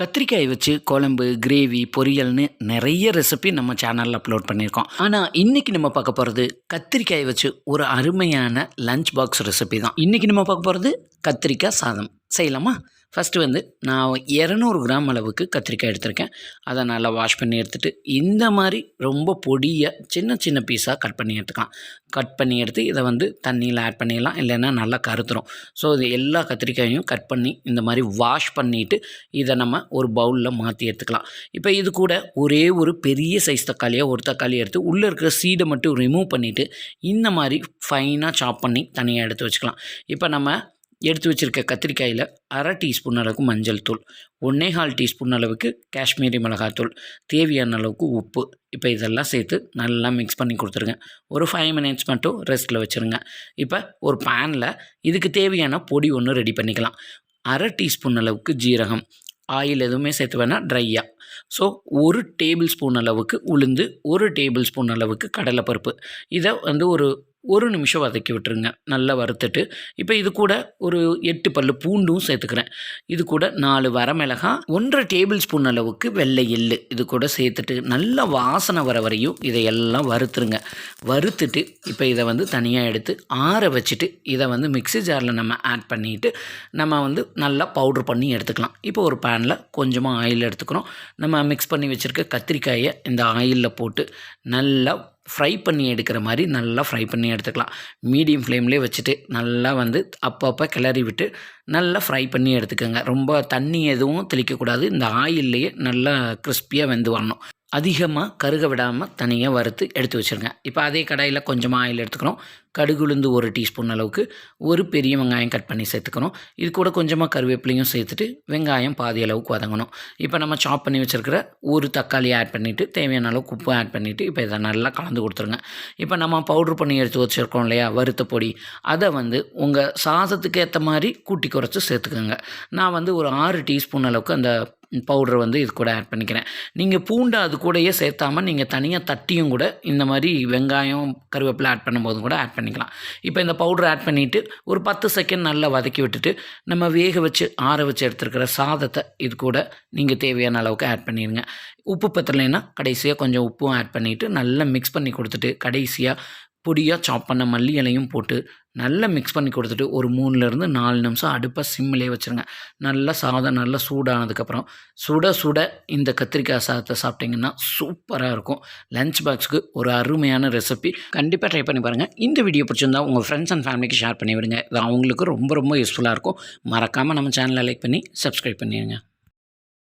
கத்திரிக்காய் வச்சு குழம்பு கிரேவி பொரியல்னு நிறைய ரெசிபி நம்ம சேனலில் அப்லோட் பண்ணியிருக்கோம். ஆனால் இன்றைக்கி நம்ம பார்க்க போகிறது கத்திரிக்காய் வச்சு ஒரு அருமையான லஞ்ச் பாக்ஸ் ரெசிபி தான். இன்றைக்கி நம்ம பார்க்க போகிறது கத்திரிக்காய் சாதம். செய்யலாமா? ஃபஸ்ட்டு வந்து நான் இரநூறு கிராம் அளவுக்கு கத்திரிக்காய் எடுத்திருக்கேன். அதை நல்லா வாஷ் பண்ணி எடுத்துகிட்டு இந்த மாதிரி ரொம்ப பொடியாக சின்ன சின்ன பீஸாக கட் பண்ணி எடுத்துக்கலாம். கட் பண்ணி எடுத்து இதை வந்து தண்ணியில் ஆட் பண்ணிடலாம். இல்லைன்னா நல்லா கருத்துரும். ஸோ இது எல்லா கத்திரிக்காயும் கட் பண்ணி இந்த மாதிரி வாஷ் பண்ணிவிட்டு இதை நம்ம ஒரு பவுலில் மாற்றி எடுத்துக்கலாம். இப்போ இது கூட ஒரே ஒரு பெரிய சைஸ் தக்காளியாக ஒரு தக்காளி எடுத்து உள்ளே இருக்கிற சீடை மட்டும் ரிமூவ் பண்ணிவிட்டு இந்த மாதிரி ஃபைனாக சாப் பண்ணி தனியாக எடுத்து வச்சுக்கலாம். இப்போ நம்ம எடுத்து வச்சுருக்க கத்திரிக்காயில் அரை டீஸ்பூன் அளவுக்கு மஞ்சள் தூள் ஒன்றே கால் டீஸ்பூன் அளவுக்கு காஷ்மீரி மிளகாத்தூள் தேவையான அளவுக்கு உப்பு. இப்போ இதெல்லாம் சேர்த்து நல்லா மிக்ஸ் பண்ணி கொடுத்துருங்க. ஒரு ஃபைவ் மினிட்ஸ் மட்டும் ரெஸ்ட்டில் வச்சுருங்க. இப்போ ஒரு பேனில் இதுக்கு தேவையான பொடி ஒன்று ரெடி பண்ணிக்கலாம். அரை டீஸ்பூன் அளவுக்கு ஜீரகம் ஆயில் எதுவுமே சேர்த்து வேணால் ட்ரையாக ஸோ ஒரு டேபிள் ஸ்பூன் அளவுக்கு உளுந்து ஒரு டேபிள் ஸ்பூன் அளவுக்கு கடலைப்பருப்பு. இதை வந்து ஒரு ஒரு நிமிஷம் வதக்கி விட்டுருங்க. நல்லா வறுத்துட்டு இப்போ இது கூட ஒரு எட்டு பல்லு பூண்டும் சேர்த்துக்கிறேன். இது கூட நாலு வரமிளகாய் ஒன்றரை டேபிள் ஸ்பூன் அளவுக்கு வெள்ளை எள்ளு. இது கூட சேர்த்துட்டு நல்லா வாசனை வர வரையும் இதையெல்லாம் வறுத்துருங்க. வறுத்துட்டு இப்போ இதை வந்து தனியாக எடுத்து ஆற வச்சுட்டு இதை வந்து மிக்ஸி ஜாரில் நம்ம ஆட் பண்ணிவிட்டு நம்ம வந்து நல்லா பவுட்ரு பண்ணி எடுத்துக்கலாம். இப்போ ஒரு பேனில் கொஞ்சமாக ஆயில் எடுத்துக்கிறோம். நம்ம மிக்ஸ் பண்ணி வச்சுருக்க கத்திரிக்காயை இந்த ஆயிலில் போட்டு நல்லா ஃப்ரை பண்ணி எடுக்கிற மாதிரி நல்லா ஃப்ரை பண்ணி எடுத்துக்கலாம். மீடியம் ஃப்ளேம்லேயே வச்சுட்டு நல்லா வந்து அப்பப்போ கிளறி விட்டு நல்லா ஃப்ரை பண்ணி எடுத்துக்கோங்க. ரொம்ப தண்ணி எதுவும் தெளிக்கக்கூடாது. இந்த ஆயில்லையே நல்லா கிறிஸ்பியாக வெந்து வரணும். அதிகமாக கருக விடாமல் தனியாக வறுத்து எடுத்து வச்சுருங்க. இப்போ அதே கடாயில் கொஞ்சமாக ஆயில் எடுத்துக்கிறோம் கடுகுளுந்து ஒரு டீஸ்பூன் அளவுக்கு ஒரு பெரிய வெங்காயம் கட் பண்ணி சேர்த்துக்கணும். இது கூட கொஞ்சமாக கருவேப்பிலையும் சேர்த்துட்டு வெங்காயம் பாதி அளவுக்கு வதங்கணும். இப்போ நம்ம சாப் பண்ணி வச்சுருக்கிற ஒரு தக்காளி ஆட் பண்ணிவிட்டு தேவையான அளவுக்கு உப்பு ஆட் பண்ணிவிட்டு இப்போ இதை நல்லா கலந்து கொடுத்துருங்க. இப்போ நம்ம பவுட்ரு பண்ணி எடுத்து வச்சுருக்கோம் இல்லையா வறுத்த பொடி. அதை வந்து உங்கள் சாதத்துக்கு ஏற்ற மாதிரி கூட்டி குறைச்சி சேர்த்துக்கோங்க. நான் வந்து ஒரு ஆறு டீஸ்பூன் அளவுக்கு அந்த பவுடர் வந்து இது கூட ஆட் பண்ணிக்கிறேன். நீங்கள் பூண்டை அது கூடயே சேர்த்தாமல் நீங்கள் தனியாக தட்டியும் கூட இந்த மாதிரி வெங்காயம் கருவேப்பிலை ஆட் பண்ணும்போது கூட ஆட் பண்ணிக்கலாம். இப்போ இந்த பவுடர் ஆட் பண்ணிவிட்டு ஒரு பத்து செகண்ட் நல்லா வதக்கி விட்டுட்டு நம்ம வேக வச்சு ஆற வச்சு எடுத்துருக்கிற சாதத்தை இது கூட நீங்கள் தேவையான அளவுக்கு ஆட் பண்ணிடுங்க. உப்பு பத்தலைன்னா கடைசியாக கொஞ்சம் உப்பும் ஆட் பண்ணிவிட்டு நல்லா மிக்ஸ் பண்ணி கொடுத்துட்டு கடைசியாக பொடியாக சாப் பண்ண மல்லி இலையும் போட்டு நல்லா மிக்ஸ் பண்ணி கொடுத்துட்டு ஒரு மூணுலேருந்து நாலு நிமிஷம் அடுப்பை சிம்மிலே வச்சுருங்க. நல்லா சாதம் நல்லா சூடானதுக்கப்புறம் சுட சுட இந்த கத்திரிக்காய் சாதத்தை சாப்பிட்டிங்கன்னா சூப்பராக இருக்கும். லஞ்ச் பாக்ஸுக்கு ஒரு அருமையான ரெசிபி கண்டிப்பாக ட்ரை பண்ணி பாருங்கள் இந்த வீடியோ பிடிச்சிருந்தா உங்கள் ஃப்ரெண்ட்ஸ் அண்ட் ஃபேமிலிக்கு ஷேர் பண்ணி விடுங்க இது அவங்களுக்கு ரொம்ப ரொம்ப யூஸ்ஃபுல்லாக இருக்கும். மறக்காமல் நம்ம சேனலை லைக் பண்ணி சப்ஸ்கிரைப் பண்ணிடுங்க.